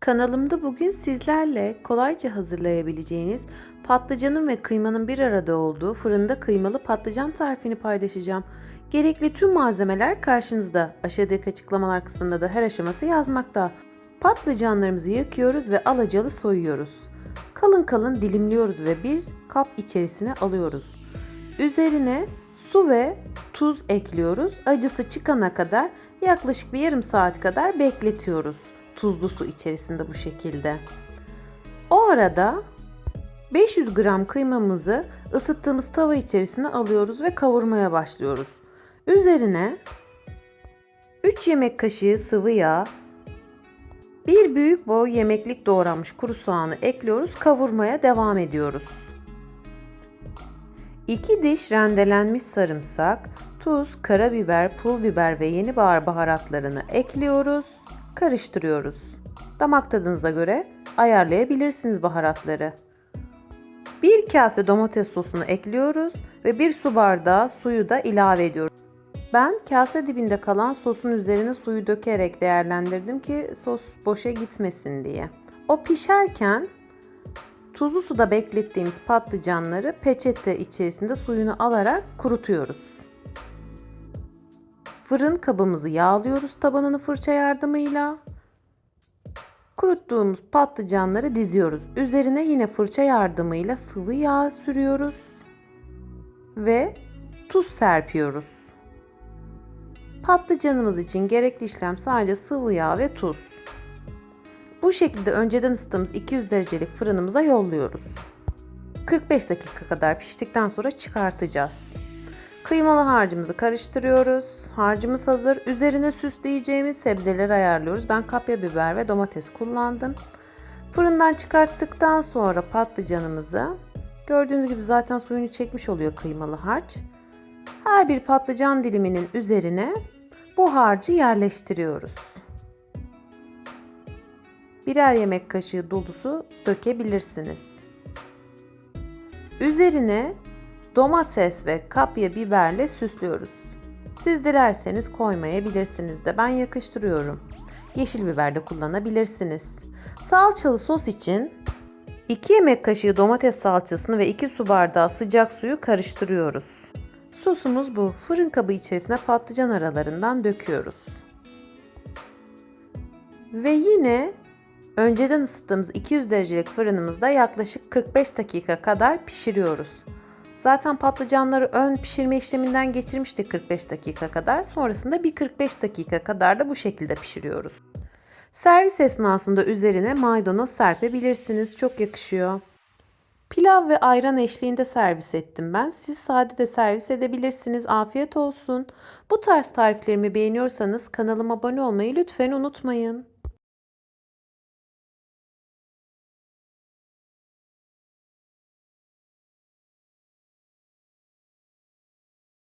Kanalımda bugün sizlerle kolayca hazırlayabileceğiniz patlıcanın ve kıymanın bir arada olduğu fırında kıymalı patlıcan tarifini paylaşacağım. Gerekli tüm malzemeler karşınızda. Aşağıdaki açıklamalar kısmında da her aşaması yazmakta. Patlıcanlarımızı yakıyoruz ve alacalı soyuyoruz. Kalın kalın dilimliyoruz ve bir kap içerisine alıyoruz. Üzerine su ve tuz ekliyoruz. Acısı çıkana kadar yaklaşık bir yarım saat kadar bekletiyoruz. Tuzlu su içerisinde bu şekilde. O arada 500 gram kıymamızı ısıttığımız tava içerisine alıyoruz ve kavurmaya başlıyoruz. Üzerine 3 yemek kaşığı sıvı yağ, bir büyük boy yemeklik doğranmış kuru soğanı ekliyoruz. Kavurmaya devam ediyoruz. 2 diş rendelenmiş sarımsak, tuz, karabiber, pul biber ve yeni bahar baharatlarını ekliyoruz. Karıştırıyoruz. Damak tadınıza göre ayarlayabilirsiniz baharatları. Bir kase domates sosunu ekliyoruz ve bir su bardağı suyu da ilave ediyoruz. Ben kase dibinde kalan sosun üzerine suyu dökerek değerlendirdim ki sos boşa gitmesin diye. O pişerken tuzlu suda beklettiğimiz patlıcanları peçete içerisinde suyunu alarak kurutuyoruz. Fırın kabımızı yağlıyoruz tabanını fırça yardımıyla. Kuruttuğumuz patlıcanları diziyoruz. Üzerine yine fırça yardımıyla sıvı yağ sürüyoruz ve tuz serpiyoruz. Patlıcanımız için gerekli işlem sadece sıvı yağ ve tuz. Bu şekilde önceden ısıttığımız 200 derecelik fırınımıza yolluyoruz. 45 dakika kadar piştikten sonra çıkartacağız. Kıymalı harcımızı karıştırıyoruz. Harcımız hazır. Üzerine süsleyeceğimiz sebzeleri ayarlıyoruz. Ben kapya biber ve domates kullandım. Fırından çıkarttıktan sonra patlıcanımızı gördüğünüz gibi zaten suyunu çekmiş oluyor kıymalı harç. Her bir patlıcan diliminin üzerine bu harcı yerleştiriyoruz. Birer yemek kaşığı dolusu dökebilirsiniz. Üzerine domates ve kapya biberle süslüyoruz. Siz dilerseniz koymayabilirsiniz de ben yakıştırıyorum. Yeşil biber de kullanabilirsiniz. Salçalı sos için 2 yemek kaşığı domates salçasını ve 2 su bardağı sıcak suyu karıştırıyoruz. Sosumuz bu. Fırın kabı içerisine patlıcan aralarından döküyoruz. Ve yine önceden ısıttığımız 200 derecelik fırınımızda yaklaşık 45 dakika kadar pişiriyoruz. Zaten patlıcanları ön pişirme işleminden geçirmiştik 45 dakika kadar. Sonrasında bir 45 dakika kadar da bu şekilde pişiriyoruz. Servis esnasında üzerine maydanoz serpebilirsiniz. Çok yakışıyor. Pilav ve ayran eşliğinde servis ettim ben. Siz sade de servis edebilirsiniz. Afiyet olsun. Bu tarz tariflerimi beğeniyorsanız kanalıma abone olmayı lütfen unutmayın.